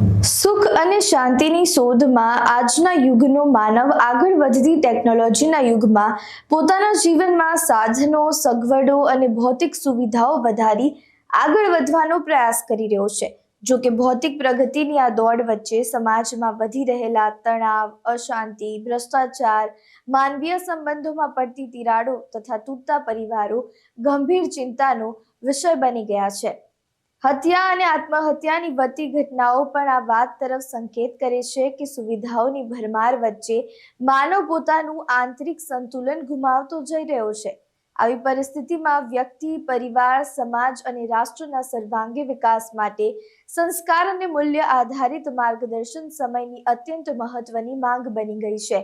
સુખ અને શાંતિની શોધમાં આજના યુગનો માનવ આગળ વધતી ટેકનોલોજીના યુગમાં પોતાના જીવનમાં સાધનો, સગવડો અને ભૌતિક સુવિધાઓ વધારી આગળ વધવાનો પ્રયાસ કરી રહ્યો છે. જો કે ભૌતિક પ્રગતિની આ દોડ વચ્ચે સમાજમાં વધી રહેલા તણાવ, અશાંતિ, ભ્રષ્ટાચાર, માનવીય સંબંધોમાં પડતી તિરાડો તથા તૂટતા પરિવારો ગંભીર ચિંતાનો વિષય બની ગયા છે. હત્યા અને આત્મહત્યાની વધતી ઘટનાઓ પણ આ વાત તરફ સંકેત કરે છે કે સુવિધાઓની ભરમાર વચ્ચે માનવ પોતાનું આંતરિક સંતુલન ગુમાવતો જઈ રહ્યો છે. આવી પરિસ્થિતિમાં વ્યક્તિ, પરિવાર, સમાજ અને રાષ્ટ્રના સર્વાંગી વિકાસ માટે સંસ્કાર અને મૂલ્ય આધારિત માર્ગદર્શન સમયની અત્યંત મહત્વની માંગ બની ગઈ છે.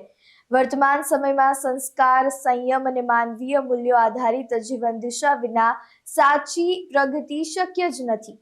વર્તમાન સમયમાં સંસ્કાર, સંયમ અને માનવીય મૂલ્યો આધારિત જીવન દિશા વિના સાચી પ્રગતિ શક્ય જ નથી.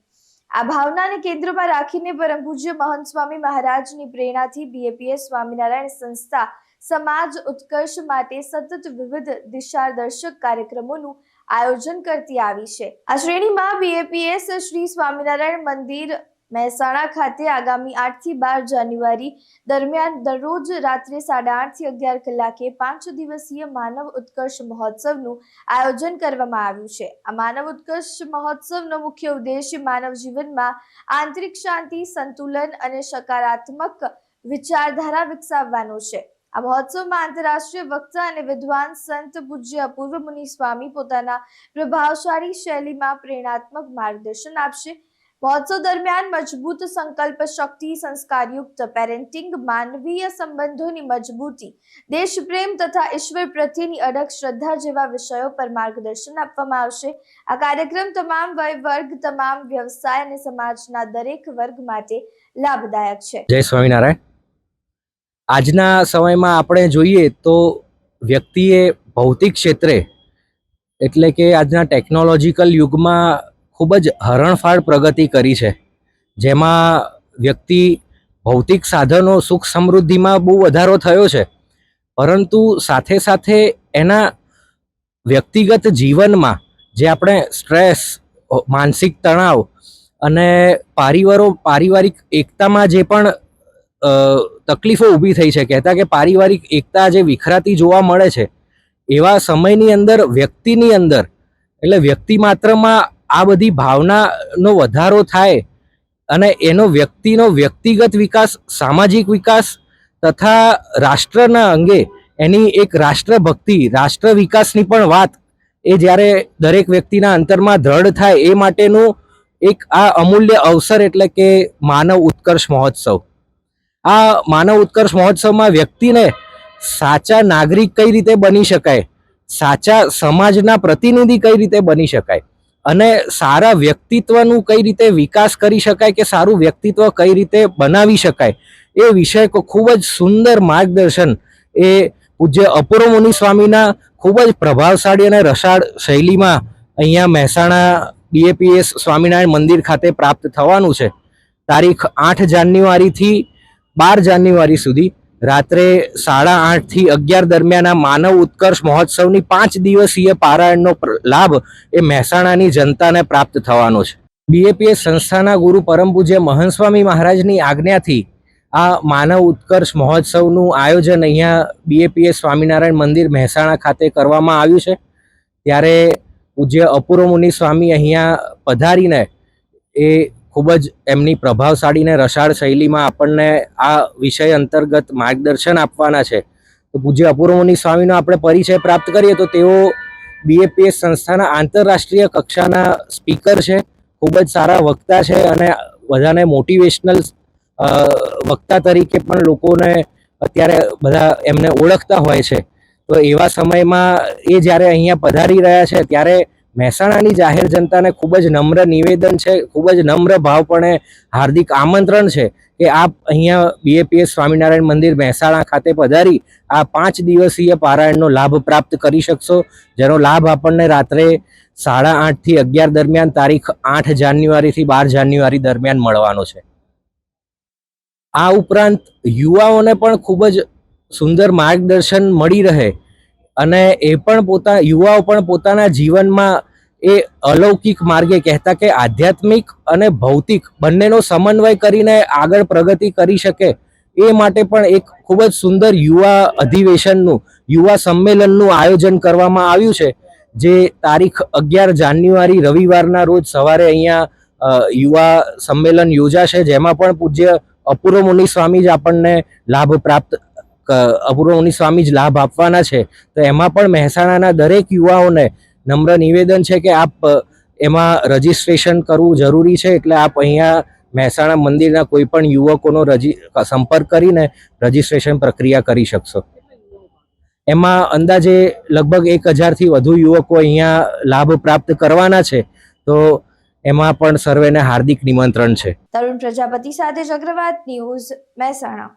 આ ભાવનાને કેન્દ્રમાં રાખીને પરમ પૂજ્ય મહંત સ્વામી મહારાજની પ્રેરણાથી બીએપીએસ સ્વામિનારાયણ સંસ્થા સમાજ ઉત્કર્ષ માટે સતત વિવિધ દિશાદર્શક કાર્યક્રમોનું આયોજન કરતી આવી છે. આ શ્રેણીમાં બીએપીએસ શ્રી સ્વામિનારાયણ મંદિર મહેસાણા ખાતે આગામી આઠથી બાર જાન્યુઆરી દરમિયાન દરરોજ રાત્રે સાડા આઠથી અગિયાર કલાકે પાંચ દિવસીય માનવ ઉત્કર્ષ મહોત્સવનું આયોજન કરવામાં આવ્યું છે. આ માનવ ઉત્કર્ષ મહોત્સવનો મુખ્ય ઉદ્દેશ માનવ જીવનમાં આંતરિક શાંતિ, સંતુલન અને સકારાત્મક વિચારધારા વિકસાવવાનો છે. આ મહોત્સવમાં આંતરરાષ્ટ્રીય વક્તા અને વિદ્વાન સંત પૂજ્ય અપૂર્વ મુનિ સ્વામી પોતાના પ્રભાવશાળી શૈલીમાં પ્રેરણાત્મક માર્ગદર્શન આપશે. મહોત્સવ દરમિયાન મજબૂત સંકલ્પ શક્તિ, સંસ્કારયુક્ત પેરેન્ટિંગ માનવીય સંબંધોની મજબૂતી, દેશપ્રેમ તથા ઈશ્વર પ્રત્યેની અડગ શ્રદ્ધા જેવા વિષયો પર માર્ગદર્શન આપવામાં આવશે. આ કાર્યક્રમ તમામ વય વર્ગ, તમામ વ્યવસાય અને સમાજના દરેક વર્ગ માટે લાભદાયક છે. જય સ્વામિનારાયણ. આજના સમયમાં આપણે જોઈએ તો વ્યક્તિએ ભૌતિક ક્ષેત્રે, એટલે કે આજના ટેકનોલોજીકલ યુગમાં ખૂબ જ હરણફાળ પ્રગતિ કરી છે. જેમાં વ્યક્તિ ભૌતિક સાધનો, સુખ સમૃદ્ધિમાં બહુ વધારો થયો છે. પરંતુ સાથે સાથે એના વ્યક્તિગત જીવનમાં જે આપણે સ્ટ્રેસ, માનસિક તણાવ અને પારિવારો, પારિવારિક એકતામાં જે પણ તકલીફો ઊભી થઈ છે, કહેતા કે પારિવારિક એકતા જે વિખરાતી જોવા મળે છે, એવા સમયની અંદર, વ્યક્તિની અંદર, એટલે વ્યક્તિ માત્રમાં આ બધી ભાવનાનો વધારો થાય અને એનો વ્યક્તિનો વ્યક્તિગત વિકાસ, સામાજિક વિકાસ તથા રાષ્ટ્રના અંગે એની એક રાષ્ટ્રભક્તિ, રાષ્ટ્ર વિકાસની પણ વાત એ જ્યારે દરેક વ્યક્તિના અંતરમાં દ્રઢ થાય એ માટેનું એક આ અમૂલ્ય અવસર એટલે કે માનવ ઉત્કર્ષ મહોત્સવ. આ માનવ ઉત્કર્ષ મહોત્સવમાં વ્યક્તિને સાચા નાગરિક કઈ રીતે બની શકાય? સાચા સમાજના પ્રતિનિધિ કઈ રીતે બની શકાય? અને સારા વ્યક્તિત્વનું કઈ રીતે વિકાસ કરી શકાય કે સારું વ્યક્તિત્વ કઈ રીતે બનાવી શકાય, એ વિષય ખૂબ જ સુંદર માર્ગદર્શન એ પૂજ્ય અપૂર્વ મુનિ સ્વામીના ખૂબ જ પ્રભાવશાળી અને રસાળ શૈલીમાં અહીંયા મહેસાણા બીએપીએસ સ્વામિનારાયણ મંદિર ખાતે પ્રાપ્ત થવાનું છે. તારીખ આઠ જાન્યુઆરીથી બાર જાન્યુઆરી સુધી રાત્રે સાડા આઠથી અગિયાર દરમિયાન આ માનવ ઉત્કર્ષ મહોત્સવની પાંચ દિવસીય પારાયણનો લાભ એ મહેસાણાની જનતાને પ્રાપ્ત થવાનો છે. બીએપીએસ સંસ્થાના ગુરુ પરમ પૂજ્ય મહંત સ્વામી મહારાજની આજ્ઞાથી આ માનવ ઉત્કર્ષ મહોત્સવનું આયોજન અહીંયા બીએપીએસ સ્વામિનારાયણ મંદિર મહેસાણા ખાતે કરવામાં આવ્યું છે. ત્યારે પૂજ્ય અપૂર્વ મુનિ સ્વામી અહીંયા પધારીને એ ખૂબ જ એમની પ્રભાવશાળી ને રસાળ શૈલીમાં આપણને આ વિષય અંતર્ગત માર્ગદર્શન આપવાના છે. તો પૂજ્ય અપૂર્વમુનિ સ્વામીનો આપણે પરિચય પ્રાપ્ત કરીએ તો તેઓ બીએપીએસ સંસ્થાના આંતરરાષ્ટ્રીય કક્ષાના સ્પીકર છે, ખૂબ જ સારા વક્તા છે અને બધાને મોટિવેશનલ વક્તા તરીકે પણ લોકોને અત્યારે બધા એમને ઓળખતા હોય છે. તો એવા સમયમાં એ જ્યારે અહીંયા પધારી રહ્યા છે ત્યારે મહેસાણાની જાહેર જનતાને ખૂબ જ નમ્ર નિવેદન છે, ખૂબ જ નમ્ર ભાવપણે હાર્દિક આમંત્રણ છે કે આપ અહીંયા બીએપીએસ સ્વામિનારાયણ મંદિર મહેસાણા ખાતે પધારી આ પાંચ દિવસીય પારાયણનો લાભ પ્રાપ્ત કરી શકશો, જેનો લાભ આપણને રાત્રે સાડા આઠથી અગિયાર દરમિયાન તારીખ આઠ જાન્યુઆરીથી બાર જાન્યુઆરી દરમિયાન મળવાનો છે. આ ઉપરાંત યુવાઓને પણ ખૂબ જ સુંદર માર્ગદર્શન મળી રહે અને એ પણ પોતા, યુવાઓ પણ પોતાના જીવનમાં એ અલૌકિક માર્ગે કહેતા કે આધ્યાત્મિક અને ભૌતિક બંનેનો સમન્વય કરીને આગળ પ્રગતિ કરી શકે. એ માટે પણ એક ખૂબ જ સુંદર યુવા અધિવેશનનું, યુવા સંમેલનનું આયોજન કરવામાં આવ્યું છે. જે તારીખ અગિયાર જાન્યુઆરી રવિવારના રોજ સવારે અહીંયા યુવા સંમેલન યોજાશે, જેમાં પણ પૂજ્ય અપૂર્વ મુનિ સ્વામી જ આપણને લાભ પ્રાપ્ત ક- સ્વામી જ લાભ આપવાના છે. તો એમાં પણ મહેસાણાના દરેક યુવાઓને નમ્ર નિવેદન છે કે આપ એમાં રજીસ્ટ્રેશન કરવું જરૂરી છે. એટલે આપ અહીંયા મહેસાણા મંદિરના કોઈ પણ યુવકોનો રજી સંપર્ક કરીને રજીસ્ટ્રેશન પ્રક્રિયા કરી શકશો. એમાં અંદાજે લગભગ એક હજારથી વધુ યુવકો અહીંયા લાભ પ્રાપ્ત કરવાના છે. તો એમાં પણ સર્વેને હાર્દિક નિમંત્રણ છે. તરુણ પ્રજાપતિ સાથે ચક્રવાત ન્યૂઝ મહેસાણા.